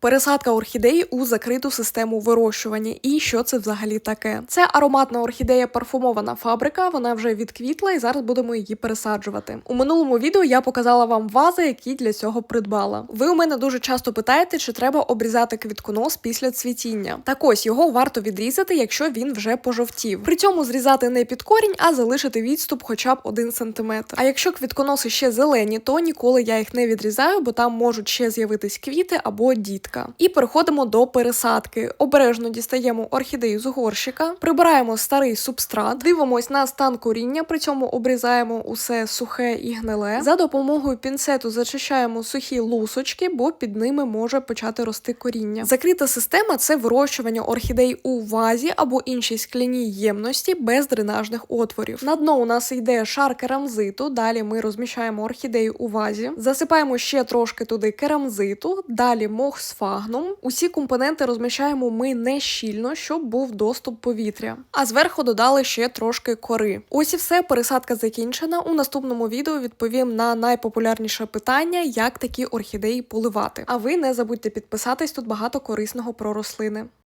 Пересадка орхідеї у закриту систему вирощування. І що це взагалі таке? Це ароматна орхідея парфумована фабрика. Вона вже відквітла, і зараз будемо її пересаджувати. У минулому відео я показала вам вази, які для цього придбала. Ви у мене дуже часто питаєте, чи треба обрізати квітконос після цвітіння. Так ось його варто відрізати, якщо він вже пожовтів. При цьому зрізати не під корінь, а залишити відступ хоча б 1 см. А якщо квітконоси ще зелені, то ніколи я їх не відрізаю, бо там можуть ще з'явитись квіти або дітка. І переходимо до пересадки. Обережно дістаємо орхідею з горщика, прибираємо старий субстрат, дивимось на стан коріння, при цьому обрізаємо усе сухе і гниле. За допомогою пінцету зачищаємо сухі лусочки, бо під ними може почати рости коріння. Закрита система це вирощування орхідей у вазі або іншій скляній ємності без дренажних отворів. На дно у нас йде шар керамзиту. Далі ми розміщаємо орхідею у вазі, засипаємо ще трошки туди керамзиту, далі мох з фагном. Усі компоненти розміщаємо ми не щільно, щоб був доступ повітря. А зверху додали ще трошки кори. Ось і все, пересадка закінчена. У наступному відео відповім на найпопулярніше питання, як такі орхідеї поливати. А ви не забудьте підписатись тут багато корисного про рослини.